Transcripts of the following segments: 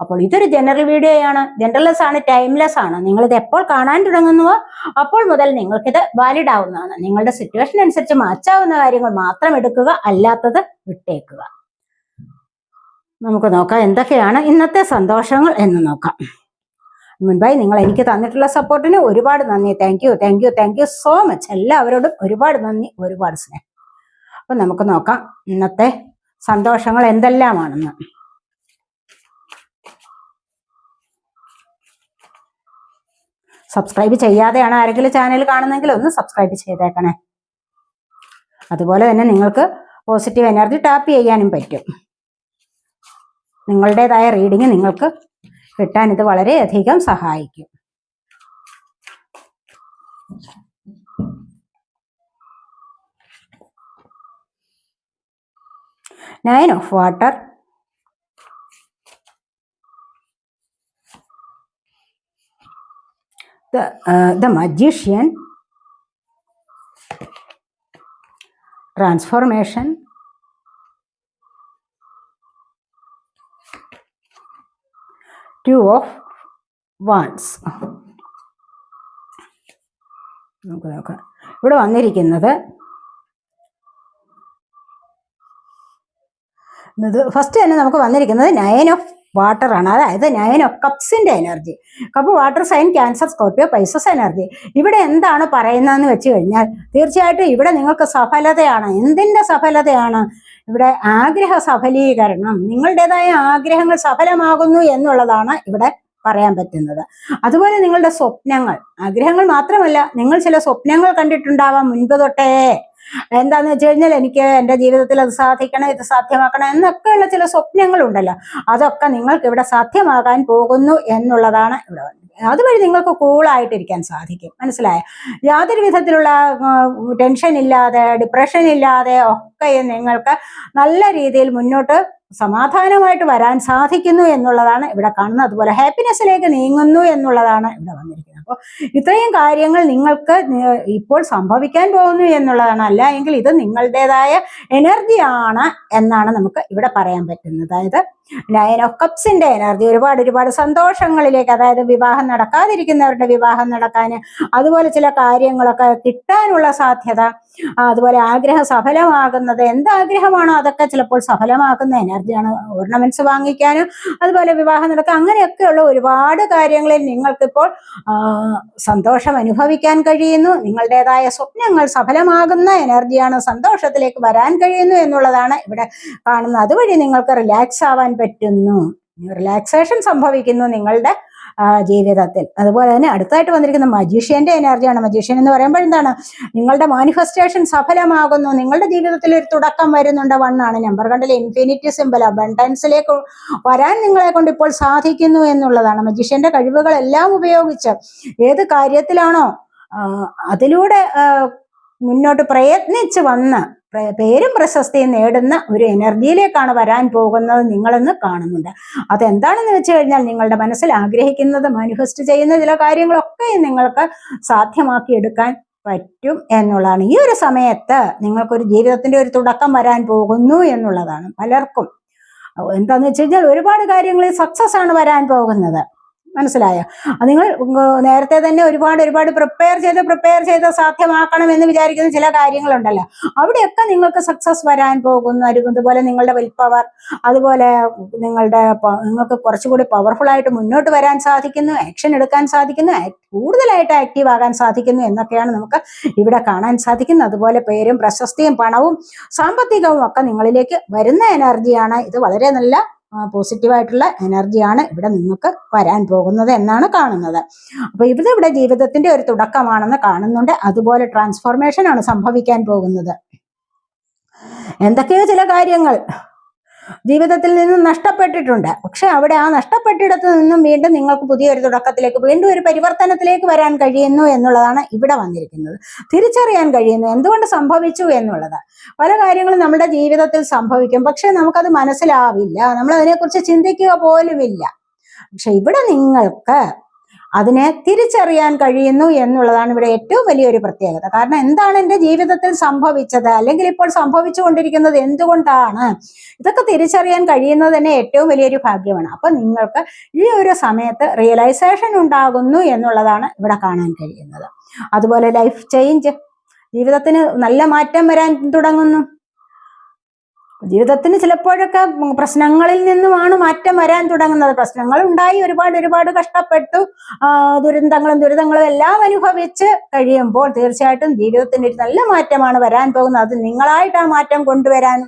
അപ്പോൾ ഇതൊരു ജനറൽ വീഡിയോയാണ് ജനറൽലെസ് ആണ് ടൈംലെസ് ആണ്. നിങ്ങൾ ഇത് എപ്പോൾ കാണാൻ തുടങ്ങുന്നുവോ അപ്പോൾ മുതൽ നിങ്ങൾക്കിത് വാലിഡ് ആവുന്നതാണ്. നിങ്ങളുടെ സിറ്റുവേഷൻ അനുസരിച്ച് മാച്ചാവുന്ന കാര്യങ്ങൾ മാത്രം എടുക്കുക അല്ലാത്തത് വിട്ടേക്കുക. നമുക്ക് നോക്കാം എന്തൊക്കെയാണ് ഇന്നത്തെ സന്തോഷങ്ങൾ എന്ന് നോക്കാം. മുൻപായി നിങ്ങൾ എനിക്ക് തന്നിട്ടുള്ള സപ്പോർട്ടിന് ഒരുപാട് നന്ദി. Thank you thank you thank you so much എല്ലാവരോടും ഒരുപാട് നന്ദി ഒരുപാട് സ്നേഹം. അപ്പൊ നമുക്ക് നോക്കാം ഇന്നത്തെ സന്തോഷങ്ങൾ എന്തെല്ലാമാണെന്ന്. സബ്സ്ക്രൈബ് ചെയ്യാതെയാണ് ആരെങ്കിലും ചാനൽ കാണുന്നെങ്കിൽ ഒന്ന് സബ്സ്ക്രൈബ് ചെയ്തേക്കണേ. അതുപോലെ തന്നെ നിങ്ങൾക്ക് പോസിറ്റീവ് എനർജി ടാപ്പ് ചെയ്യാനും പറ്റും. നിങ്ങളുടേതായ റീഡിങ് നിങ്ങൾക്ക് കിട്ടാൻ ഇത് വളരെയധികം സഹായിക്കും. Nine of water the uh, the magician transformation two of wands. നമുക്ക് നോക്കാം. ഇവിടെ വന്നിരിക്കുന്നത് ഫസ്റ്റ് തന്നെ നമുക്ക് വന്നിരിക്കുന്നത് നയൻ ഓഫ് വാട്ടർ ആണ് അതായത് nine കപ്സിന്റെ energy. Cup water sign Cancer Scorpio Pisces energy. ഇവിടെ എന്താണ് പറയുന്നതെന്ന് വെച്ച് കഴിഞ്ഞാൽ തീർച്ചയായിട്ടും ഇവിടെ നിങ്ങൾക്ക് സഫലതയാണ്. എന്തിന്റെ സഫലതയാണ്? ഇവിടെ ആഗ്രഹ സഫലീകരണം. നിങ്ങളുടേതായ ആഗ്രഹങ്ങൾ സഫലമാകുന്നു എന്നുള്ളതാണ് ഇവിടെ പറയാൻ പറ്റുന്നത്. അതുപോലെ നിങ്ങളുടെ സ്വപ്നങ്ങൾ. ആഗ്രഹങ്ങൾ മാത്രമല്ല നിങ്ങൾ ചില സ്വപ്നങ്ങൾ കണ്ടിട്ടുണ്ടാവാം മുൻപ് തൊട്ടേ. എന്താന്ന് വെച്ച് കഴിഞ്ഞാൽ എനിക്ക് എന്റെ ജീവിതത്തിൽ അത് സാധിക്കണം ഇത് സാധ്യമാക്കണം എന്നൊക്കെയുള്ള ചില സ്വപ്നങ്ങളുണ്ടല്ലോ. അതൊക്കെ നിങ്ങൾക്ക് ഇവിടെ സാധ്യമാകാൻ പോകുന്നു എന്നുള്ളതാണ് ഇവിടെ അതുവഴി നിങ്ങൾക്ക് കൂളായിട്ടിരിക്കാൻ സാധിക്കും. മനസ്സിലായ? യാതൊരു വിധത്തിലുള്ള ടെൻഷൻ ഇല്ലാതെ ഡിപ്രഷൻ ഇല്ലാതെ ഒക്കെ നിങ്ങൾക്ക് നല്ല രീതിയിൽ മുന്നോട്ട് സമാധാനമായിട്ട് വരാൻ സാധിക്കുന്നു എന്നുള്ളതാണ് ഇവിടെ കാണുന്നത്. അതുപോലെ ഹാപ്പിനെസ്സിലേക്ക് നീങ്ങുന്നു എന്നുള്ളതാണ് ഇവിടെ വന്നിരിക്കുന്നത്. അപ്പോൾ ഇത്രയും കാര്യങ്ങൾ നിങ്ങൾക്ക് ഇപ്പോൾ സംഭവിക്കാൻ പോകുന്നു എന്നുള്ളതാണ്. അല്ല എങ്കിൽ ഇത് നിങ്ങളുടേതായ എനർജിയാണ് എന്നാണ് നമുക്ക് ഇവിടെ പറയാൻ പറ്റുന്നത്. അതായത് നയൻ ഓഫ് കപ്സിന്റെ എനർജി ഒരുപാട് ഒരുപാട് സന്തോഷങ്ങളിലേക്ക് അതായത് വിവാഹം നടക്കാതിരിക്കുന്നവരുടെ വിവാഹം നടക്കാൻ അതുപോലെ ചില കാര്യങ്ങളൊക്കെ കിട്ടാനുള്ള സാധ്യത അതുപോലെ ആഗ്രഹം സഫലമാകുന്നത് എന്താഗ്രഹമാണോ അതൊക്കെ ചിലപ്പോൾ സഫലമാക്കുന്ന എനർജിയാണ് ഓർണമെന്റ്സ് വാങ്ങിക്കാനും അതുപോലെ വിവാഹം നടക്കുക അങ്ങനെയൊക്കെയുള്ള ഒരുപാട് കാര്യങ്ങളിൽ നിങ്ങൾക്കിപ്പോൾ സന്തോഷം അനുഭവിക്കാൻ കഴിയുന്നു. നിങ്ങളുടേതായ സ്വപ്നങ്ങൾ സഫലമാകുന്ന എനർജിയാണ് സന്തോഷത്തിലേക്ക് വരാൻ കഴിയുന്നു എന്നുള്ളതാണ് ഇവിടെ കാണുന്നത്. അതുവഴി നിങ്ങൾക്ക് റിലാക്സ് ആവാൻ പറ്റുന്നു. റിലാക്സേഷൻ സംഭവിക്കുന്നു നിങ്ങളുടെ ജീവിതത്തിൽ. അതുപോലെ തന്നെ അടുത്തായിട്ട് വന്നിരിക്കുന്ന മജീഷ്യന്റെ എനർജിയാണ് മജീഷ്യൻ എന്ന് പറയുമ്പോൾ എന്താണ്? നിങ്ങളുടെ മാനിഫെസ്റ്റേഷൻ സഫലമാകുന്നു. നിങ്ങളുടെ ജീവിതത്തിൽ ഒരു തുടക്കം വരുന്നുണ്ട്. വണ്ണാണ് നമ്പർ കണ്ടിൽ ഇൻഫിനിറ്റി സിമ്പിൾ അബണ്ടൻസിലേക്ക് വരാൻ നിങ്ങളെ കൊണ്ട് ഇപ്പോൾ സാധിക്കുന്നു എന്നുള്ളതാണ്. മജീഷ്യന്റെ കഴിവുകളെല്ലാം ഉപയോഗിച്ച് ഏത് കാര്യത്തിലാണോ അതിലൂടെ മുന്നോട്ട് പ്രയത്നിച്ച് വന്ന് പേരും പ്രശസ്തിയും നേടുന്ന ഒരു എനർജിയിലേക്കാണ് വരാൻ പോകുന്നത് നിങ്ങളെന്ന് കാണുന്നുണ്ട്. അതെന്താണെന്ന് വെച്ച് കഴിഞ്ഞാൽ നിങ്ങളുടെ മനസ്സിൽ ആഗ്രഹിക്കുന്നത് മാനിഫെസ്റ്റ് ചെയ്യുന്ന ചില കാര്യങ്ങളൊക്കെ നിങ്ങൾക്ക് സാധ്യമാക്കി എടുക്കാൻ പറ്റും എന്നുള്ളതാണ്. ഈ ഒരു സമയത്ത് നിങ്ങൾക്കൊരു ജീവിതത്തിന്റെ ഒരു തുടക്കം വരാൻ പോകുന്നു എന്നുള്ളതാണ് പലർക്കും. എന്താന്ന് വെച്ച് കഴിഞ്ഞാൽ ഒരുപാട് കാര്യങ്ങളിൽ സക്സസ് ആണ് വരാൻ പോകുന്നത്. മനസ്സിലായോ. നിങ്ങൾ നേരത്തെ തന്നെ ഒരുപാട് ഒരുപാട് പ്രിപ്പയർ ചെയ്ത് പ്രിപ്പയർ ചെയ്ത് സാധ്യമാക്കണം എന്ന് വിചാരിക്കുന്ന ചില കാര്യങ്ങളുണ്ടല്ലോ. അവിടെയൊക്കെ നിങ്ങൾക്ക് സക്സസ് വരാൻ പോകുന്നു അതുപോലെ നിങ്ങളുടെ വിൽ പവർ അതുപോലെ നിങ്ങളുടെ നിങ്ങൾക്ക് കുറച്ചുകൂടി പവർഫുൾ ആയിട്ട് മുന്നോട്ട് വരാൻ സാധിക്കുന്നു ആക്ഷൻ എടുക്കാൻ സാധിക്കുന്നു കൂടുതലായിട്ട് ആക്റ്റീവ് ആകാൻ സാധിക്കുന്നു എന്നൊക്കെയാണ് നമുക്ക് ഇവിടെ കാണാൻ സാധിക്കുന്നത്. അതുപോലെ പേരും പ്രശസ്തിയും പണവും സാമ്പത്തികവും ഒക്കെ നിങ്ങളിലേക്ക് വരുന്ന എനർജിയാണ് ഇത് വളരെ നല്ല പോസിറ്റീവായിട്ടുള്ള എനർജിയാണ് ഇവിടെ നിങ്ങൾക്ക് വരാൻ പോകുന്നത് എന്നാണ് കാണുന്നത്. അപ്പൊ ഇത് ഇവിടെ ജീവിതത്തിന്റെ ഒരു തുടക്കമാണെന്ന് കാണുന്നുണ്ട്. അതുപോലെ ട്രാൻസ്ഫോർമേഷൻ ആണ് സംഭവിക്കാൻ പോകുന്നത്. എന്തൊക്കെയോ ചില കാര്യങ്ങൾ. ജീവിതത്തിൽ നിന്നും നഷ്ടപ്പെട്ടിട്ടുണ്ട്. പക്ഷെ അവിടെ ആ നഷ്ടപ്പെട്ടിടത്ത് നിന്നും വീണ്ടും നിങ്ങൾക്ക് പുതിയൊരു തുടക്കത്തിലേക്ക് വീണ്ടും ഒരു പരിവർത്തനത്തിലേക്ക് വരാൻ കഴിയുന്നു എന്നുള്ളതാണ് ഇവിടെ വന്നിരിക്കുന്നത്. തിരിച്ചറിയാൻ കഴിയുന്നു എന്തുകൊണ്ട് സംഭവിച്ചു എന്നുള്ളത്. പല കാര്യങ്ങളും നമ്മുടെ ജീവിതത്തിൽ സംഭവിക്കും. പക്ഷെ നമുക്കത് മനസ്സിലാവില്ല. നമ്മൾ അതിനെക്കുറിച്ച് ചിന്തിക്കുക പോലുമില്ല. പക്ഷെ ഇവിടെ നിങ്ങൾക്ക് അതിനെ തിരിച്ചറിയാൻ കഴിയുന്നു എന്നുള്ളതാണ് ഇവിടെ ഏറ്റവും വലിയൊരു പ്രത്യേകത. കാരണം എന്താണ് എന്റെ ജീവിതത്തിൽ സംഭവിച്ചത്? അല്ലെങ്കിൽ ഇപ്പോൾ സംഭവിച്ചുകൊണ്ടിരിക്കുന്നത് എന്തുകൊണ്ടാണ്? ഇതൊക്കെ തിരിച്ചറിയാൻ കഴിയുന്നത് തന്നെ ഏറ്റവും വലിയൊരു ഭാഗ്യമാണ്. അപ്പൊ നിങ്ങൾക്ക് ഈ ഒരു സമയത്ത് റിയലൈസേഷൻ ഉണ്ടാകുന്നു എന്നുള്ളതാണ് ഇവിടെ കാണാൻ കഴിയുന്നത്. അതുപോലെ ലൈഫ് ചേഞ്ച് ജീവിതത്തിന് നല്ല മാറ്റം വരാൻ തുടങ്ങുന്നു. ജീവിതത്തിന് ചിലപ്പോഴൊക്കെ പ്രശ്നങ്ങളിൽ നിന്നുമാണ് മാറ്റം വരാൻ തുടങ്ങുന്നത്. പ്രശ്നങ്ങൾ ഉണ്ടായി ഒരുപാട് ഒരുപാട് കഷ്ടപ്പെട്ടു ദുരന്തങ്ങളും ദുരിതങ്ങളും എല്ലാം അനുഭവിച്ച് കഴിയുമ്പോൾ തീർച്ചയായിട്ടും ജീവിതത്തിന്റെ ഒരു നല്ല മാറ്റമാണ് വരാൻ പോകുന്നത്. അത് നിങ്ങളായിട്ട് ആ മാറ്റം കൊണ്ടുവരാൻ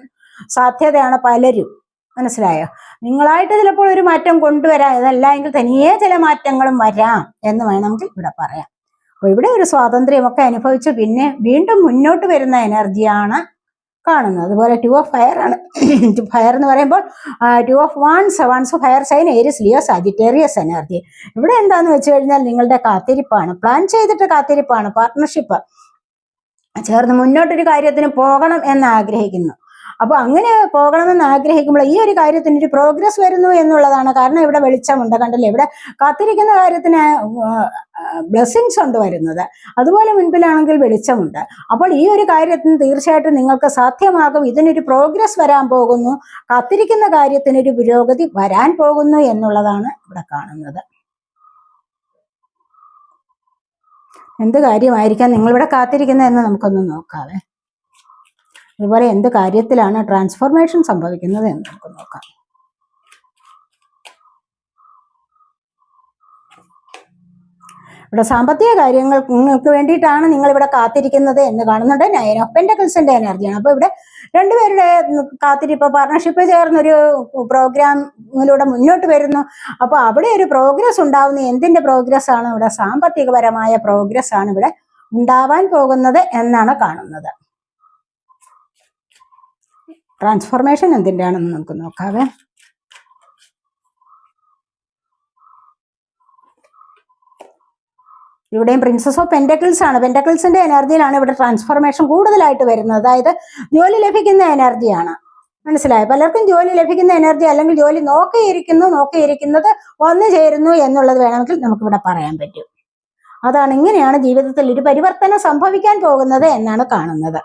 സാധ്യതയാണ് പലരും. മനസ്സിലായോ? നിങ്ങളായിട്ട് ചിലപ്പോൾ ഒരു മാറ്റം കൊണ്ടുവരാം ഇതല്ല എങ്കിൽ തനിയെ ചില മാറ്റങ്ങളും വരാം എന്ന് വേണമെങ്കിൽ ഇവിടെ പറയാം അപ്പൊ ഇവിടെ ഒരു സ്വാതന്ത്ര്യമൊക്കെ അനുഭവിച്ച് പിന്നെ വീണ്ടും മുന്നോട്ട് വരുന്ന എനർജിയാണ് കാണുന്നത്. അതുപോലെ ടു ഓഫ് ഫയർ ആണ്. ഫയർ എന്ന് പറയുമ്പോൾ two of wands wands fire sign Aries Leo Sagittarius energy ഇവിടെ എന്താന്ന് വെച്ച് കഴിഞ്ഞാൽ നിങ്ങളുടെ കാത്തിരിപ്പാണ്. പ്ലാൻ ചെയ്തിട്ട് കാത്തിരിപ്പാണ് പാർട്ട്ണർഷിപ്പ് ചേർന്ന് മുന്നോട്ടൊരു കാര്യത്തിന് പോകണം എന്ന് ആഗ്രഹിക്കുന്നു. അപ്പൊ അങ്ങനെ പോകണമെന്ന് ആഗ്രഹിക്കുമ്പോൾ ഈ ഒരു കാര്യത്തിന് ഒരു പ്രോഗ്രസ് വരുന്നു എന്നുള്ളതാണ്. കാരണം ഇവിടെ വെളിച്ചമുണ്ട്. കണ്ടല്ലേ? ഇവിടെ കാത്തിരിക്കുന്ന കാര്യത്തിന് ബ്ലെസ്സിങ്സ് ഉണ്ട് വരുന്നത്. അതുപോലെ മുൻപിലാണെങ്കിൽ വെളിച്ചമുണ്ട്. അപ്പോൾ ഈ ഒരു കാര്യത്തിന് തീർച്ചയായിട്ടും നിങ്ങൾക്ക് സാധ്യമാകും. ഇതിനൊരു പ്രോഗ്രസ് വരാൻ പോകുന്നു. കാത്തിരിക്കുന്ന കാര്യത്തിനൊരു പുരോഗതി വരാൻ പോകുന്നു എന്നുള്ളതാണ് ഇവിടെ കാണുന്നത്. എന്ത് കാര്യമായിരിക്കാം നിങ്ങളിവിടെ കാത്തിരിക്കുന്നതെന്ന് നമുക്കൊന്ന് നോക്കാവേ. അതുപോലെ എന്ത് കാര്യത്തിലാണ് ട്രാൻസ്ഫോർമേഷൻ സംഭവിക്കുന്നത് എന്ന് നമുക്ക് നോക്കാം. ഇവിടെ സാമ്പത്തിക കാര്യങ്ങൾ നിങ്ങൾക്ക് വേണ്ടിയിട്ടാണ് നിങ്ങൾ ഇവിടെ കാത്തിരിക്കുന്നത് എന്ന് കാണുന്നുണ്ട്. നയൻ ഓഫ് എനർജിയാണ്. അപ്പോൾ ഇവിടെ രണ്ടുപേരുടെ കാത്തിരിപ്പ് പാർട്ണർഷിപ്പ് ചേർന്നൊരു പ്രോഗ്രാമിലൂടെ മുന്നോട്ട് വരുന്നു. അപ്പോൾ അവിടെ ഒരു പ്രോഗ്രസ് ഉണ്ടാവുന്ന. എന്തിന്റെ പ്രോഗ്രസ് ആണ്? ഇവിടെ സാമ്പത്തികപരമായ പ്രോഗ്രസ് ആണ് ഇവിടെ ഉണ്ടാവാൻ പോകുന്നത് എന്നാണ് കാണുന്നത്. ട്രാൻസ്ഫോർമേഷൻ എന്തിന്റെയാണെന്ന് നമുക്ക് നോക്കാവേ. ഇവിടെയും പ്രിൻസസ് ഓഫ് പെൻഡക്കിൾസ് ആണ്. പെൻഡക്കിൾസിന്റെ എനർജിയിലാണ് ഇവിടെ ട്രാൻസ്ഫോർമേഷൻ കൂടുതലായിട്ട് വരുന്നത്. അതായത് ജോലി ലഭിക്കുന്ന എനർജിയാണ് മനസ്സിലായോ? പലർക്കും ജോലി ലഭിക്കുന്ന എനർജി അല്ലെങ്കിൽ ജോലി നോക്കിയിരിക്കുന്നു നോക്കിയിരിക്കുന്നത് വന്നു ചേരുന്നു എന്നുള്ളത് വേണമെങ്കിൽ നമുക്കിവിടെ പറയാൻ പറ്റും. അതാണ് ഇങ്ങനെയാണ് ജീവിതത്തിൽ ഒരു പരിവർത്തനം സംഭവിക്കാൻ പോകുന്നത് എന്നാണ് കാണുന്നത്.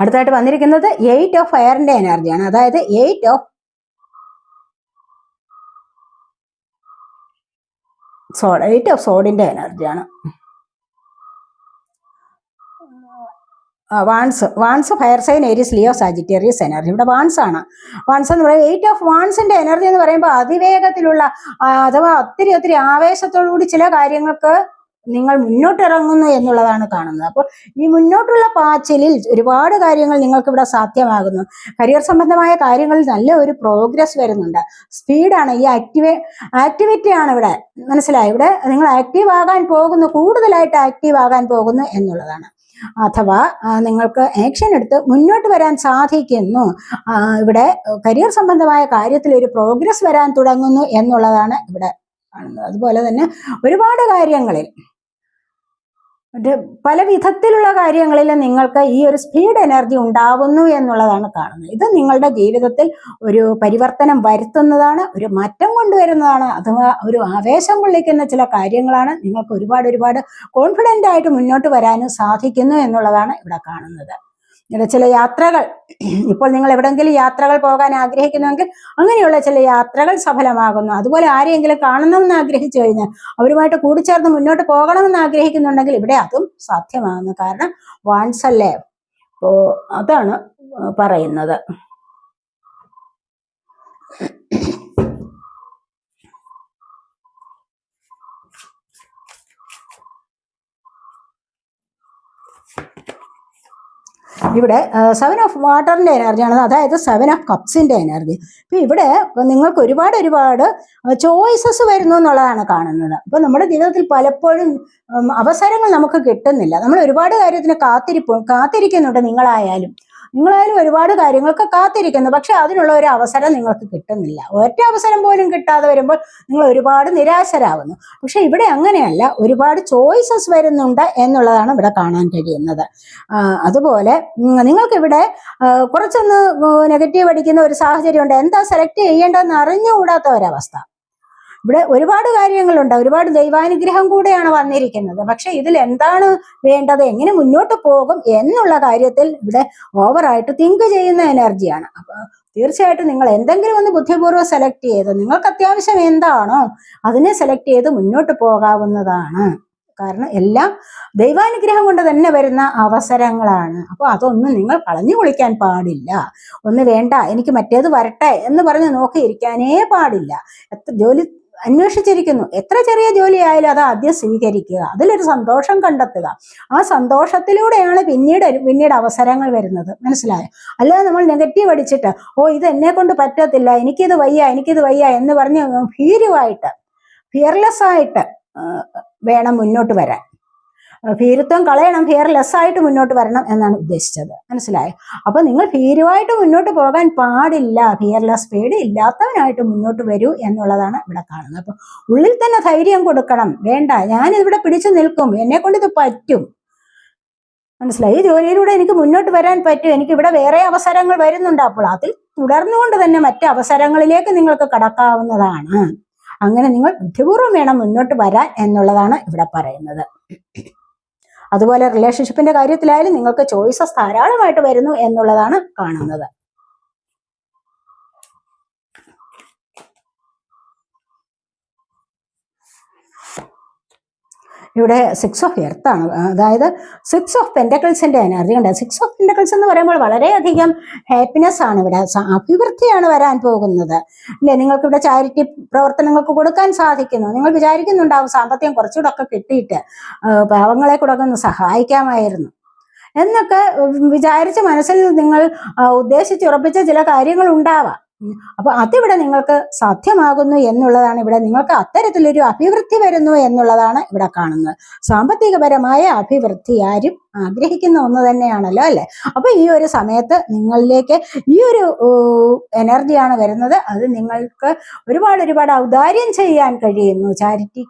അടുത്തായിട്ട് വന്നിരിക്കുന്നത് എയ്റ്റ് ഓഫ് ഫയറിന്റെ എനർജിയാണ് അതായത് eight of swords eight of സോഡിന്റെ എനർജിയാണ് wands wands fire sign Aries Leo Sagittarius energy ഇവിടെ വാൺസ് ആണ്. വാൺസ് എന്ന് പറയുമ്പോൾ എയ്റ്റ് ഓഫ് വാൺസിന്റെ എനർജി എന്ന് പറയുമ്പോൾ അതിവേഗത്തിലുള്ള അഥവാ ഒത്തിരി ഒത്തിരി ആവേശത്തോടുകൂടി ചില കാര്യങ്ങൾക്ക് നിങ്ങൾ മുന്നോട്ടിറങ്ങുന്നു എന്നുള്ളതാണ് കാണുന്നത്. അപ്പോൾ ഈ മുന്നോട്ടുള്ള പാച്ചിലിൽ ഒരുപാട് കാര്യങ്ങൾ നിങ്ങൾക്ക് ഇവിടെ സാധ്യമാകുന്നു. കരിയർ സംബന്ധമായ കാര്യങ്ങളിൽ നല്ല ഒരു പ്രോഗ്രസ് വരുന്നുണ്ട്. സ്പീഡാണ് ഈ ആക്ടിവേ ആക്ടിവിറ്റി ആണ് ഇവിടെ മനസ്സിലായി. ഇവിടെ നിങ്ങൾ ആക്റ്റീവ് ആകാൻ പോകുന്നു കൂടുതലായിട്ട് ആക്റ്റീവ് ആകാൻ പോകുന്നു എന്നുള്ളതാണ്. അഥവാ നിങ്ങൾക്ക് ആക്ഷൻ എടുത്ത് മുന്നോട്ട് വരാൻ സാധിക്കുന്നു. ഇവിടെ കരിയർ സംബന്ധമായ കാര്യത്തിൽ ഒരു പ്രോഗ്രസ് വരാൻ തുടങ്ങുന്നു എന്നുള്ളതാണ് ഇവിടെ കാണുന്നത്. അതുപോലെ തന്നെ ഒരുപാട് കാര്യങ്ങളിൽ പല വിധത്തിലുള്ള കാര്യങ്ങളിൽ നിങ്ങൾക്ക് ഈ ഒരു സ്പീഡ് എനർജി ഉണ്ടാവുന്നു എന്നുള്ളതാണ് കാണുന്നത്. ഇത് നിങ്ങളുടെ ജീവിതത്തിൽ ഒരു പരിവർത്തനം വരുത്തുന്നതാണ് ഒരു മാറ്റം കൊണ്ടുവരുന്നതാണ് അഥവാ ഒരു ആവേശം കൊള്ളിക്കുന്ന ചില കാര്യങ്ങളാണ് നിങ്ങൾക്ക് ഒരുപാട് ഒരുപാട് കോൺഫിഡന്റ് ആയിട്ട് മുന്നോട്ട് വരാനും സാധിക്കുന്നു എന്നുള്ളതാണ് ഇവിടെ കാണുന്നത്. ചില യാത്രകൾ. ഇപ്പോൾ നിങ്ങൾ എവിടെയെങ്കിലും യാത്രകൾ പോകാൻ ആഗ്രഹിക്കുന്നുവെങ്കിൽ അങ്ങനെയുള്ള ചില യാത്രകൾ സഫലമാകുന്നു. അതുപോലെ ആരെയെങ്കിലും കാണണമെന്ന് ആഗ്രഹിച്ചു കഴിഞ്ഞാൽ അവരുമായിട്ട് കൂടിച്ചേർന്ന് മുന്നോട്ട് പോകണമെന്ന് ആഗ്രഹിക്കുന്നുണ്ടെങ്കിൽ ഇവിടെ അതും സാധ്യമാകുന്നു. കാരണം വാൺസ് അല്ലേ? അപ്പോ അതാണ് പറയുന്നത്. ഇവിടെ സെവൻ ഓഫ് വാട്ടറിന്റെ എനർജിയാണ് അതായത് സെവൻ ഓഫ് കപ്സിന്റെ എനർജി അപ്പോൾ ഇവിടെ നിങ്ങൾക്ക് ഒരുപാട് ഒരുപാട് ചോയ്സസ് വരുന്നു എന്നുള്ളതാണ് കാണുന്നത്. അപ്പോൾ നമ്മുടെ ജീവിതത്തിൽ പലപ്പോഴും അവസരങ്ങൾ നമുക്ക് കിട്ടുന്നില്ല. നമ്മൾ ഒരുപാട് കാര്യത്തിന് കാത്തിരിപ്പ് കാത്തിരിക്കുന്നുണ്ട് നിങ്ങളായാലും. നിങ്ങളായാലും ഒരുപാട് കാര്യങ്ങൾക്ക് കാത്തിരിക്കുന്നു. പക്ഷെ അതിനുള്ള ഒരു അവസരം നിങ്ങൾക്ക് കിട്ടുന്നില്ല. ഒറ്റ അവസരം പോലും കിട്ടാതെ വരുമ്പോൾ നിങ്ങൾ ഒരുപാട് നിരാശരാകുന്നു പക്ഷെ ഇവിടെ അങ്ങനെയല്ല. ഒരുപാട് ചോയ്സസ് വരുന്നുണ്ട് എന്നുള്ളതാണ് ഇവിടെ കാണാൻ കഴിയുന്നത്. അതുപോലെ നിങ്ങൾക്കിവിടെ കുറച്ചൊന്ന് നെഗറ്റീവ് അടിക്കുന്ന ഒരു സാഹചര്യം ഉണ്ട് എന്താ സെലക്ട് ചെയ്യേണ്ടതെന്ന് അറിഞ്ഞുകൂടാത്ത ഒരവസ്ഥ. ഇവിടെ ഒരുപാട് കാര്യങ്ങളുണ്ട്. ഒരുപാട് ദൈവാനുഗ്രഹം കൂടെയാണ് വന്നിരിക്കുന്നത്. പക്ഷെ ഇതിൽ എന്താണ് വേണ്ടത്? എങ്ങനെ മുന്നോട്ട് പോകും എന്നുള്ള കാര്യത്തിൽ ഇവിടെ ഓവറായിട്ട് തിങ്ക് ചെയ്യുന്ന എനർജിയാണ്. അപ്പൊ തീർച്ചയായിട്ടും നിങ്ങൾ എന്തെങ്കിലും ഒന്ന് ബുദ്ധിപൂർവം സെലക്ട് ചെയ്ത് നിങ്ങൾക്ക് അത്യാവശ്യം എന്താണോ അതിനെ സെലക്ട് ചെയ്ത് മുന്നോട്ട് പോകാവുന്നതാണ്. കാരണം എല്ലാം ദൈവാനുഗ്രഹം കൊണ്ട് തന്നെ വരുന്ന അവസരങ്ങളാണ്. അപ്പോൾ അതൊന്നും നിങ്ങൾ കളഞ്ഞു കുളിക്കാൻ പാടില്ല. ഒന്ന് വേണ്ട എനിക്ക് മറ്റേത് വരട്ടെ എന്ന് പറഞ്ഞ് നോക്കിയിരിക്കാനേ പാടില്ല. എത്ര ജോലി അന്വേഷിച്ചിരിക്കുന്നു. എത്ര ചെറിയ ജോലി ആയാലും അത് ആദ്യം സ്വീകരിക്കുക. അതിലൊരു സന്തോഷം കണ്ടെത്തുക. ആ സന്തോഷത്തിലൂടെയാണ് പിന്നീട് പിന്നീട് അവസരങ്ങൾ വരുന്നത്. മനസ്സിലായോ? അല്ലാതെ നമ്മൾ നെഗറ്റീവ് അടിച്ചിട്ട് ഓ ഇത് എന്നെ കൊണ്ട് പറ്റത്തില്ല. എനിക്കിത് വയ്യ എനിക്കിത് വയ്യ എന്ന് പറഞ്ഞ് ഭീരുവായിട്ട് ഫിയർലെസ് ആയിട്ട് വേണം മുന്നോട്ട് വരാൻ. ഭീരുത്വം കളയണം ഫിയർലെസ് ആയിട്ട് മുന്നോട്ട് വരണം എന്നാണ് ഉദ്ദേശിച്ചത്. മനസ്സിലായോ? അപ്പൊ നിങ്ങൾ ഭീരുവായിട്ട് മുന്നോട്ട് പോകാൻ പാടില്ല ഫിയർലെസ് പേടി ഇല്ലാത്തവനായിട്ട് മുന്നോട്ട് വരൂ എന്നുള്ളതാണ് ഇവിടെ കാണുന്നത്. അപ്പൊ ഉള്ളിൽ തന്നെ ധൈര്യം കൊടുക്കണം. വേണ്ട ഞാൻ ഇവിടെ പിടിച്ചു നിൽക്കും എന്നെ കൊണ്ട് ഇത് പറ്റും. മനസ്സിലായി? ഈ ജോലിയിലൂടെ എനിക്ക് മുന്നോട്ട് വരാൻ പറ്റും. എനിക്ക് ഇവിടെ വേറെ അവസരങ്ങൾ വരുന്നുണ്ട്. അപ്പോൾ അതിൽ തുടർന്നുകൊണ്ട് തന്നെ മറ്റ് അവസരങ്ങളിലേക്ക് നിങ്ങൾക്ക് കടക്കാവുന്നതാണ്. അങ്ങനെ നിങ്ങൾ ബുദ്ധിപൂർവം വേണം മുന്നോട്ട് വരാൻ എന്നുള്ളതാണ് ഇവിടെ പറയുന്നത്. അതുപോലെ റിലേഷൻഷിപ്പിന്റെ കാര്യത്തിലായാലും നിങ്ങൾക്ക് ചോയ്സസ് ധാരാളമായിട്ട് വരുന്നു എന്നുള്ളതാണ് കാണുന്നത്. ഇവിടെ സിക്സ് ഓഫ് എർത്ത് ആണ്. അതായത് സിക്സ് ഓഫ് പെന്റക്കിൾസിന്റെ എനർജി ഉണ്ട്. സിക്സ് ഓഫ് പെന്റക്കിൾസ് എന്ന് പറയുമ്പോൾ വളരെയധികം ഹാപ്പിനെസ് ആണ് ഇവിടെ. അഭിവൃദ്ധിയാണ് വരാൻ പോകുന്നത്. അല്ലെ? നിങ്ങൾക്ക് ഇവിടെ ചാരിറ്റി പ്രവർത്തനങ്ങൾക്ക് കൊടുക്കാൻ സാധിക്കുന്നു. നിങ്ങൾ വിചാരിക്കുന്നുണ്ടാവും സാമ്പത്തികം കുറച്ചുകൂടെ ഒക്കെ കിട്ടിയിട്ട് പാവങ്ങളെ കൂടെ ഒന്ന് സഹായിക്കാമായിരുന്നു. എന്നൊക്കെ വിചാരിച്ച് മനസ്സിൽ നിങ്ങൾ ഉദ്ദേശിച്ചുറപ്പിച്ച ചില കാര്യങ്ങൾ ഉണ്ടാവാം. അപ്പൊ അതിവിടെ നിങ്ങൾക്ക് സാധ്യമാകുന്നു എന്നുള്ളതാണ് ഇവിടെ നിങ്ങൾക്ക് അത്തരത്തിലൊരു അഭിവൃദ്ധി വരുന്നു എന്നുള്ളതാണ് ഇവിടെ കാണുന്നത്. സാമ്പത്തികപരമായ അഭിവൃദ്ധി ആരും ആഗ്രഹിക്കുന്ന ഒന്ന് തന്നെയാണല്ലോ അല്ലെ? അപ്പൊ ഈ ഒരു സമയത്ത് നിങ്ങളിലേക്ക് ഈ ഒരു എനർജിയാണ് വരുന്നത്. അത് നിങ്ങൾക്ക് ഒരുപാട് ഒരുപാട് ഔദാര്യം ചെയ്യാൻ കഴിയുന്നു. ചാരിറ്റി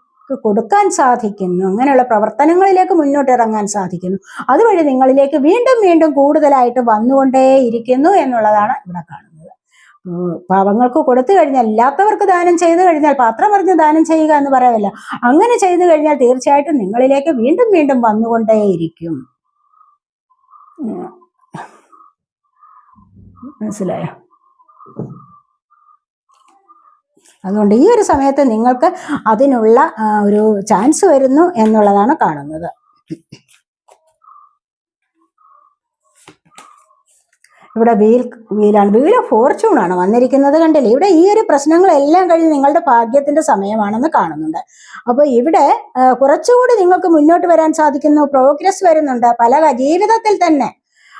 കൊടുക്കാൻ സാധിക്കുന്നു. അങ്ങനെയുള്ള പ്രവർത്തനങ്ങളിലേക്ക് മുന്നോട്ട് ഇറങ്ങാൻ സാധിക്കുന്നു. അതുവഴി നിങ്ങളിലേക്ക് വീണ്ടും വീണ്ടും കൂടുതലായിട്ട് വന്നുകൊണ്ടേയിരിക്കുന്നു എന്നുള്ളതാണ് ഇവിടെ കാണുന്നത്. പാവങ്ങൾക്ക് കൊടുത്തു കഴിഞ്ഞാൽ ഇല്ലാത്തവർക്ക് ദാനം ചെയ്തു കഴിഞ്ഞാൽ പാത്രം ദാനം ചെയ്യുക എന്ന് പറയാമല്ലോ അങ്ങനെ ചെയ്തു കഴിഞ്ഞാൽ തീർച്ചയായിട്ടും നിങ്ങളിലേക്ക് വീണ്ടും വീണ്ടും വന്നുകൊണ്ടേയിരിക്കും. മനസ്സിലായോ? അതുകൊണ്ട് ഈ ഒരു സമയത്ത് നിങ്ങൾക്ക് അതിനുള്ള ഒരു ചാൻസ് വരുന്നു എന്നുള്ളതാണ് കാണുന്നത്. ഇവിടെ വീൽ വീലാണ്. ഫോർച്യൂൺ ആണ് വന്നിരിക്കുന്നത് കണ്ടില്ലേ? ഇവിടെ ഈ ഒരു പ്രശ്നങ്ങളെല്ലാം കഴിഞ്ഞ് നിങ്ങളുടെ ഭാഗ്യത്തിന്റെ സമയമാണെന്ന് കാണുന്നുണ്ട്. അപ്പോൾ ഇവിടെ കുറച്ചുകൂടി നിങ്ങൾക്ക് മുന്നോട്ട് വരാൻ സാധിക്കുന്നു. പ്രോഗ്രസ് വരുന്നുണ്ട്. പല ജീവിതത്തിൽ തന്നെ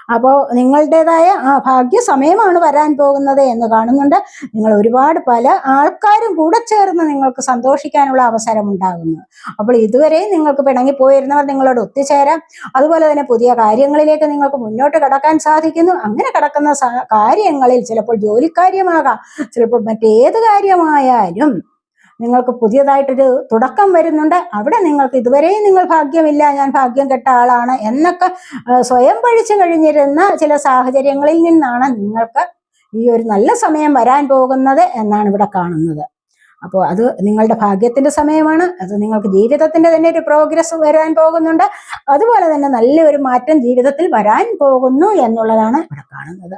അപ്പോൾ നിങ്ങളുടേതായ ആ ഭാഗ്യ സമയമാണ് വരാൻ പോകുന്നത് എന്ന് കാണുന്നുണ്ട്. നിങ്ങൾ ഒരുപാട് പല ആൾക്കാരും കൂടെ ചേർന്ന് നിങ്ങൾക്ക് സന്തോഷിക്കാനുള്ള അവസരം ഉണ്ടാകുന്നു. അപ്പോൾ ഇതുവരെ നിങ്ങൾക്ക് പിണങ്ങിപ്പോയിരുന്നവർ നിങ്ങളോട് ഒത്തുചേരാം. അതുപോലെ തന്നെ പുതിയ കാര്യങ്ങളിലേക്ക് നിങ്ങൾക്ക് മുന്നോട്ട് കടക്കാൻ സാധിക്കുന്നു. അങ്ങനെ കടക്കുന്ന കാര്യങ്ങളിൽ ചിലപ്പോൾ ജോലിക്കാര്യമാകാം. ചിലപ്പോൾ മറ്റേത് കാര്യമായാലും നിങ്ങൾക്ക് പുതിയതായിട്ടൊരു തുടക്കം വരുന്നുണ്ട്. അവിടെ നിങ്ങൾക്ക് ഇതുവരെയും നിങ്ങൾ ഭാഗ്യമില്ല ഞാൻ ഭാഗ്യം കെട്ട ആളാണ് എന്നൊക്കെ സ്വയം പഴിച്ചു കഴിഞ്ഞിരുന്ന ചില സാഹചര്യങ്ങളിൽ നിന്നാണ് നിങ്ങൾക്ക് ഈ ഒരു നല്ല സമയം വരാൻ പോകുന്നത് എന്നാണ് ഇവിടെ കാണുന്നത്. അപ്പോൾ അത് നിങ്ങളുടെ ഭാഗ്യത്തിന്റെ സമയമാണ്. അത് നിങ്ങൾക്ക് ജീവിതത്തിന്റെ തന്നെ ഒരു പ്രോഗ്രസ് വരാൻ പോകുന്നുണ്ട്. അതുപോലെ തന്നെ നല്ലൊരു മാറ്റം ജീവിതത്തിൽ വരാൻ പോകുന്നു എന്നുള്ളതാണ് ഇവിടെ കാണുന്നത്.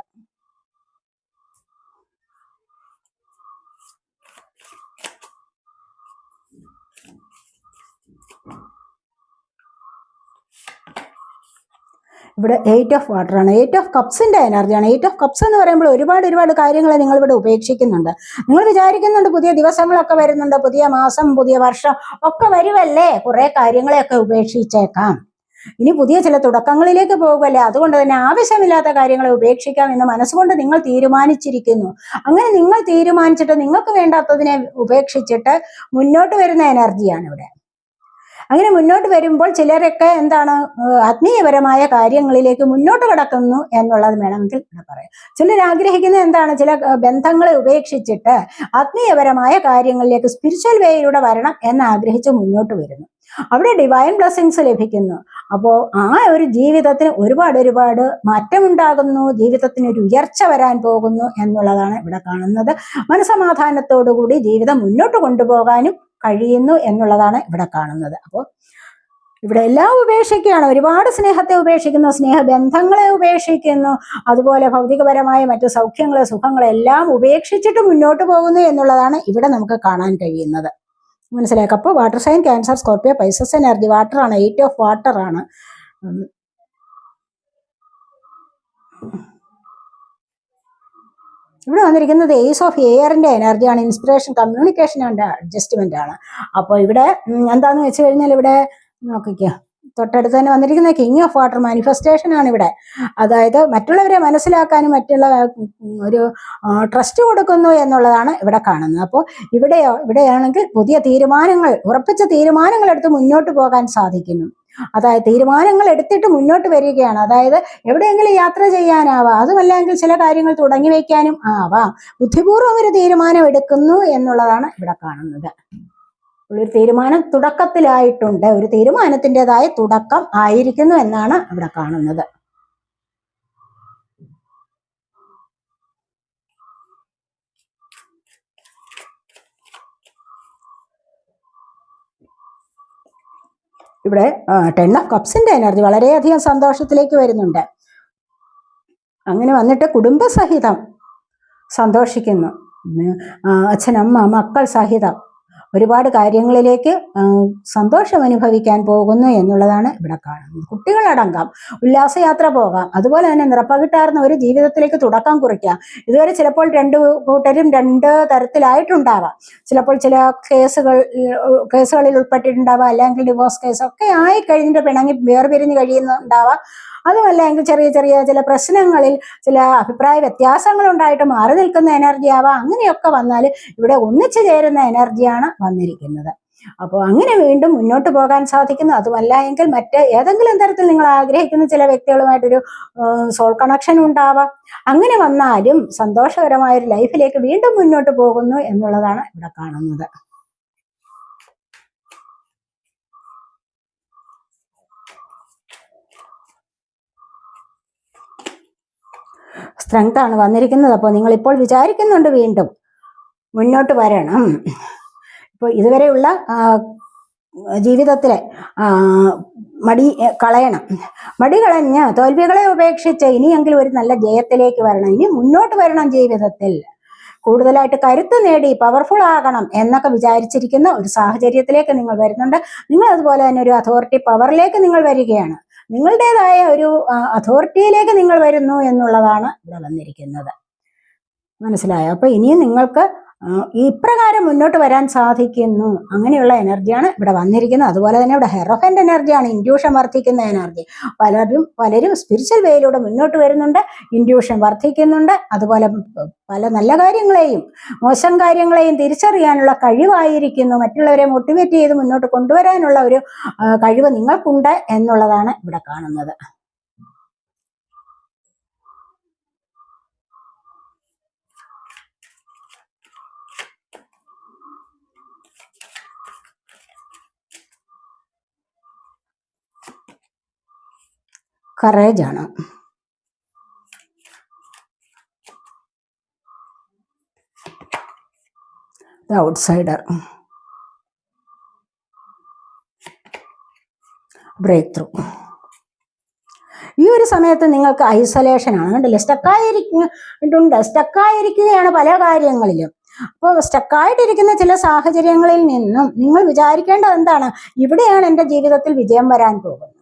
ഇവിടെ എയ്റ്റ് ഓഫ് വാട്ടറാണ് എയ്റ്റ് ഓഫ് കപ്സിന്റെ എനർജിയാണ് എയ്റ്റ് ഓഫ് കപ്സ് എന്ന് പറയുമ്പോൾ ഒരുപാട് ഒരുപാട് കാര്യങ്ങൾ നിങ്ങൾ ഇവിടെ ഉപേക്ഷിക്കുന്നുണ്ട്. നിങ്ങൾ വിചാരിക്കുന്നുണ്ട് പുതിയ ദിവസങ്ങളൊക്കെ വരുന്നുണ്ട് പുതിയ മാസം പുതിയ വർഷം ഒക്കെ വരുമല്ലേ കുറെ കാര്യങ്ങളെയൊക്കെ ഉപേക്ഷിച്ചേക്കാം. ഇനി പുതിയ ചില തുടക്കങ്ങളിലേക്ക് പോകുമല്ലേ അതുകൊണ്ട് തന്നെ ആവശ്യമില്ലാത്ത കാര്യങ്ങളെ ഉപേക്ഷിക്കാം എന്ന് മനസ്സുകൊണ്ട് നിങ്ങൾ തീരുമാനിച്ചിരിക്കുന്നു. അങ്ങനെ നിങ്ങൾ തീരുമാനിച്ചിട്ട് നിങ്ങൾക്ക് വേണ്ടാത്തതിനെ ഉപേക്ഷിച്ചിട്ട് മുന്നോട്ട് വരുന്ന എനർജിയാണ് ഇവിടെ. അങ്ങനെ മുന്നോട്ട് വരുമ്പോൾ ചിലരൊക്കെ എന്താണ് ആത്മീയപരമായ കാര്യങ്ങളിലേക്ക് മുന്നോട്ട് കിടക്കുന്നു എന്നുള്ളത് വേണമെങ്കിൽ ഇവിടെ പറയാം. ചിലർ ആഗ്രഹിക്കുന്നത് എന്താണ് ചില ബന്ധങ്ങളെ ഉപേക്ഷിച്ചിട്ട് ആത്മീയപരമായ കാര്യങ്ങളിലേക്ക് സ്പിരിച്വൽ വേയിലൂടെ വരണം എന്ന് ആഗ്രഹിച്ച് മുന്നോട്ട് വരുന്നു. അവിടെ ഡിവൈൻ ബ്ലെസ്സിങ്സ് ലഭിക്കുന്നു. അപ്പോൾ ആ ഒരു ജീവിതത്തിന് ഒരുപാട് ഒരുപാട് മാറ്റമുണ്ടാകുന്നു ജീവിതത്തിന് ഒരു ഉയർച്ച വരാൻ പോകുന്നു എന്നുള്ളതാണ് ഇവിടെ കാണുന്നത്. മനസമാധാനത്തോടുകൂടി ജീവിതം മുന്നോട്ട് കൊണ്ടുപോകാനും കഴിയുന്നു എന്നുള്ളതാണ് ഇവിടെ കാണുന്നത്. അപ്പോൾ ഇവിടെ എല്ലാം ഉപേക്ഷിക്കുകയാണ് ഒരുപാട് സ്നേഹത്തെ ഉപേക്ഷിക്കുന്നു സ്നേഹബന്ധങ്ങളെ ഉപേക്ഷിക്കുന്നു അതുപോലെ ഭൗതികപരമായ മറ്റു സൗഖ്യങ്ങളെ സുഖങ്ങളെ എല്ലാം ഉപേക്ഷിച്ചിട്ട് മുന്നോട്ട് പോകുന്നു എന്നുള്ളതാണ് ഇവിടെ നമുക്ക് കാണാൻ കഴിയുന്നത്. മനസ്സിലാക്കുക അപ്പോൾ water sign Cancer Scorpio Pisces energy വാട്ടറാണ് eight of water ആണ് ഉം. ഇവിടെ വന്നിരിക്കുന്നത് ഏസ് ഓഫ് എയറിന്റെ എനർജിയാണ് ഇൻസ്പിറേഷൻ കമ്മ്യൂണിക്കേഷൻ ആൻഡ് അഡ്ജസ്റ്റ്മെന്റ് ആണ്. അപ്പോൾ ഇവിടെ എന്താണെന്ന് വെച്ച് കഴിഞ്ഞാൽ ഇവിടെ നോക്കിക്കുക തൊട്ടടുത്ത് തന്നെ വന്നിരിക്കുന്ന കിങ് ഓഫ് വാട്ടർ മാനിഫെസ്റ്റേഷൻ ആണ് ഇവിടെ. അതായത് മറ്റുള്ളവരെ മനസ്സിലാക്കാനും മറ്റുള്ള ഒരു ട്രസ്റ്റ് കൊടുക്കുന്നു എന്നുള്ളതാണ് ഇവിടെ കാണുന്നത്. അപ്പോൾ ഇവിടെയോ ഇവിടെയാണെങ്കിൽ പുതിയ തീരുമാനങ്ങൾ ഉറപ്പിച്ച തീരുമാനങ്ങൾ എടുത്ത് മുന്നോട്ട് പോകാൻ സാധിക്കുന്നു. അതായത് തീരുമാനങ്ങൾ എടുത്തിട്ട് മുന്നോട്ട് വരികയാണ്. അതായത് എവിടെയെങ്കിലും യാത്ര ചെയ്യാനാവാം. അതുമല്ലെങ്കിൽ ചില കാര്യങ്ങൾ തുടങ്ങി വയ്ക്കാനും ആവാം. ബുദ്ധിപൂർവം ഒരു തീരുമാനം എടുക്കുന്നു എന്നുള്ളതാണ് ഇവിടെ കാണുന്നത്. ഒരു തീരുമാനം തുടക്കത്തിലായിട്ടുണ്ട്. ഒരു തീരുമാനത്തിന്റെതായ തുടക്കം ആയിരിക്കുന്നു എന്നാണ് ഇവിടെ കാണുന്നത്. ഇവിടെ ടെൻ ഓഫ് കപ്സിന്റെ എനർജി വളരെയധികം സന്തോഷത്തിലേക്ക് വരുന്നുണ്ട്. അങ്ങനെ വന്നിട്ട് കുടുംബസഹിതം സന്തോഷിക്കുന്നു. അച്ഛനമ്മ മക്കൾ സഹിതം. ഒരുപാട് കാര്യങ്ങളിലേക്ക് സന്തോഷം അനുഭവിക്കാൻ പോകുന്നു എന്നുള്ളതാണ് ഇവിടെ കാണുന്നത്. കുട്ടികളടങ്ങാം ഉല്ലാസയാത്ര പോകാം അതുപോലെ തന്നെ നിറപ്പകിട്ടാർന്ന ഒരു ജീവിതത്തിലേക്ക് തുടക്കം കുറിക്കാം. ഇതുവരെ ചിലപ്പോൾ രണ്ട് കൂട്ടരും രണ്ട് തരത്തിലായിട്ടുണ്ടാവാം. ചിലപ്പോൾ ചില കേസുകൾ കേസുകളിൽ ഉൾപ്പെട്ടിട്ടുണ്ടാവാം അല്ലെങ്കിൽ ഡിവോഴ്സ് കേസ് ഒക്കെ ആയി കഴിഞ്ഞിട്ട് പിണങ്ങി വേർപിരിഞ്ഞ് കഴിയുന്നുണ്ടാവാം. അതുമല്ലെങ്കിൽ ചെറിയ ചെറിയ ചില പ്രശ്നങ്ങളിൽ ചില അഭിപ്രായ വ്യത്യാസങ്ങൾ ഉണ്ടായിട്ട് മാറി നിൽക്കുന്ന എനർജി ആവാം. അങ്ങനെയൊക്കെ വന്നാൽ ഇവിടെ ഒന്നിച്ചു ചേരുന്ന എനർജിയാണ് വന്നിരിക്കുന്നത്. അപ്പോൾ അങ്ങനെ വീണ്ടും മുന്നോട്ട് പോകാൻ സാധിക്കുന്നു. അതുമല്ല എങ്കിൽ മറ്റ് ഏതെങ്കിലും തരത്തിൽ നിങ്ങൾ ആഗ്രഹിക്കുന്ന ചില വ്യക്തികളുമായിട്ടൊരു സോൾ കണക്ഷൻ ഉണ്ടാവാം. അങ്ങനെ വന്നാലും സന്തോഷകരമായ ഒരു ലൈഫിലേക്ക് വീണ്ടും മുന്നോട്ട് പോകുന്നു എന്നുള്ളതാണ് ഇവിടെ കാണുന്നത്. സ്ട്രെങ്ത് ആണ് വന്നിരിക്കുന്നത്. അപ്പോൾ നിങ്ങൾ ഇപ്പോൾ വിചാരിക്കുന്നുണ്ട് വീണ്ടും മുന്നോട്ട് വരണം. ഇപ്പോൾ ഇതുവരെയുള്ള ജീവിതത്തിലെ മടി കളയണം. മടി കളഞ്ഞ് തോൽവികളെ ഉപേക്ഷിച്ച് ഇനിയെങ്കിലും ഒരു നല്ല ജയത്തിലേക്ക് വരണം. ഇനി മുന്നോട്ട് വരണം ജീവിതത്തിൽ. കൂടുതലായിട്ട് കരുത്ത് നേടി പവർഫുൾ ആകണം എന്നൊക്കെ വിചാരിച്ചിരിക്കുന്ന ഒരു സാഹചര്യത്തിലേക്ക് നിങ്ങൾ വരുന്നുണ്ട്. നിങ്ങൾ അതുപോലെ തന്നെ ഒരു അതോറിറ്റി പവറിലേക്ക് നിങ്ങൾ വരികയാണ്. നിങ്ങളുടേതായ ഒരു അതോറിറ്റിയിലേക്ക് നിങ്ങൾ വരുന്നു എന്നുള്ളതാണ് ഇവിടെ വന്നിരിക്കുന്നത്. മനസ്സിലായോ? അപ്പൊ ഇനിയും നിങ്ങൾക്ക് ഇപ്രകാരം മുന്നോട്ട് വരാൻ സാധിക്കുന്നു. അങ്ങനെയുള്ള എനർജിയാണ് ഇവിടെ വന്നിരിക്കുന്നത്. അതുപോലെ തന്നെ ഇവിടെ ഹെറോഫന്റ് എനർജിയാണ് ഇൻഡ്യൂഷൻ വർദ്ധിക്കുന്ന എനർജി പലരും പലരും സ്പിരിച്വൽ വേയിലൂടെ മുന്നോട്ട് വരുന്നുണ്ട് ഇൻഡ്യൂഷൻ വർദ്ധിക്കുന്നുണ്ട്. അതുപോലെ പല നല്ല കാര്യങ്ങളെയും മോശം കാര്യങ്ങളെയും തിരിച്ചറിയാനുള്ള കഴിവായിരിക്കുന്നു. മറ്റുള്ളവരെ മോട്ടിവേറ്റ് ചെയ്ത് മുന്നോട്ട് കൊണ്ടുവരാനുള്ള ഒരു കഴിവ് നിങ്ങൾക്കുണ്ട് എന്നുള്ളതാണ് ഇവിടെ കാണുന്നത്. കറേജ് ആണ് ഔട്ട്സൈഡർ. ബ്രേക്ക് ത്രൂ ഈ ഒരു സമയത്ത് നിങ്ങൾക്ക് ഐസൊലേഷൻ ആണ്. കണ്ടില്ലേ? സ്റ്റക്കായിരിക്കുന്നുണ്ട് സ്റ്റക്കായിരിക്കുകയാണ് പല കാര്യങ്ങളിലും. അപ്പോൾ സ്റ്റക്കായിട്ടിരിക്കുന്ന ചില സാഹചര്യങ്ങളിൽ നിന്നും നിങ്ങൾ വിചാരിക്കേണ്ടത് എന്താണ്? ഇവിടെയാണ് എന്റെ ജീവിതത്തിൽ വിജയം വരാൻ പോകുന്നത്.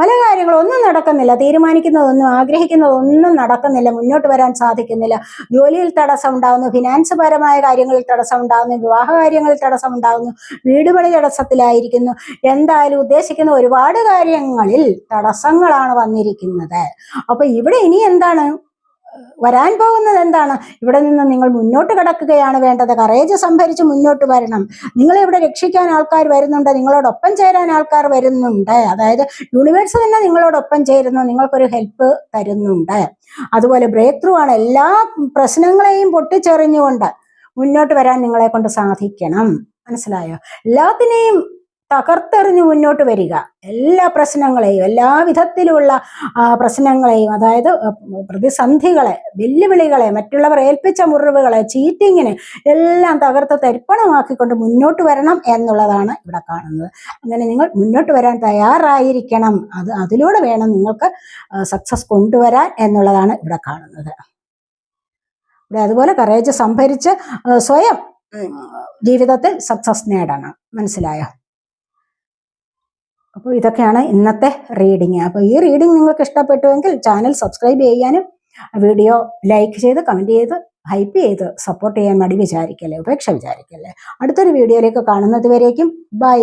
പല കാര്യങ്ങളും ഒന്നും നടക്കുന്നില്ല. തീരുമാനിക്കുന്നതൊന്നും ആഗ്രഹിക്കുന്നതൊന്നും നടക്കുന്നില്ല. മുന്നോട്ട് വരാൻ സാധിക്കുന്നില്ല. ജോലിയിൽ തടസ്സം ഉണ്ടാകുന്നു ഫിനാൻസ് പരമായ കാര്യങ്ങളിൽ തടസ്സം ഉണ്ടാകുന്നു വിവാഹ കാര്യങ്ങളിൽ തടസ്സം ഉണ്ടാകുന്നു വീടുപണി തടസ്സത്തിലായിരിക്കുന്നു. എന്തായാലും ഉദ്ദേശിക്കുന്ന ഒരുപാട് കാര്യങ്ങളിൽ തടസ്സങ്ങളാണ് വന്നിരിക്കുന്നത്. അപ്പൊ ഇവിടെ ഇനി എന്താണ്? വരാൻ പോകുന്നത് എന്താണ്? ഇവിടെ നിന്ന് നിങ്ങൾ മുന്നോട്ട് കിടക്കുകയാണ് വേണ്ടത്. കറേജ് സംഭരിച്ച് മുന്നോട്ട് വരണം. നിങ്ങളെ ഇവിടെ രക്ഷിക്കാൻ ആൾക്കാർ വരുന്നുണ്ട്. നിങ്ങളോടൊപ്പം ചേരാൻ ആൾക്കാർ വരുന്നുണ്ട്. അതായത് യൂണിവേഴ്സ് തന്നെ നിങ്ങളോടൊപ്പം ചേരുന്നു. നിങ്ങൾക്കൊരു ഹെൽപ്പ് തരുന്നുണ്ട്. അതുപോലെ ബ്രേക്ക് ത്രൂ ആണ്. എല്ലാ പ്രശ്നങ്ങളെയും പൊട്ടിച്ചെറിഞ്ഞുകൊണ്ട് മുന്നോട്ട് വരാൻ നിങ്ങളെ കൊണ്ട് സാധിക്കണം. മനസ്സിലായോ? എല്ലാത്തിനെയും തകർത്തെറിഞ്ഞ് മുന്നോട്ട് വരിക. എല്ലാ പ്രശ്നങ്ങളെയും എല്ലാ വിധത്തിലുള്ള പ്രശ്നങ്ങളെയും അതായത് പ്രതിസന്ധികളെ വെല്ലുവിളികളെ മറ്റുള്ളവർ ഏൽപ്പിച്ച മുറിവുകളെ ചീറ്റിങ്ങിന് എല്ലാം തകർത്ത് തരിപ്പണമാക്കിക്കൊണ്ട് മുന്നോട്ട് വരണം എന്നുള്ളതാണ് ഇവിടെ കാണുന്നത്. അങ്ങനെ നിങ്ങൾ മുന്നോട്ട് വരാൻ തയ്യാറായിരിക്കണം. അത് അതിലൂടെ വേണം നിങ്ങൾക്ക് സക്സസ് കൊണ്ടുവരാൻ എന്നുള്ളതാണ് ഇവിടെ കാണുന്നത്. ഇവിടെ അതുപോലെ കറേജ് സംഭരിച്ച് സ്വയം ജീവിതത്തിൽ സക്സസ് നേടണം. മനസ്സിലായോ? അപ്പോൾ ഇതൊക്കെയാണ് ഇന്നത്തെ റീഡിങ് അപ്പോൾ ഈ റീഡിങ് നിങ്ങൾക്ക് ഇഷ്ടപ്പെട്ടുവെങ്കിൽ ചാനൽ സബ്സ്ക്രൈബ് ചെയ്യാനും വീഡിയോ ലൈക്ക് ചെയ്ത് കമന്റ് ചെയ്ത് ഹൈപ്പ് ചെയ്ത് സപ്പോർട്ട് ചെയ്യാൻ മടി വിചാരിക്കല്ലേ ഉപേക്ഷ വിചാരിക്കല്ലേ. അടുത്തൊരു വീഡിയോയിലേക്ക് കാണുന്നത് വരേക്കും. ബൈ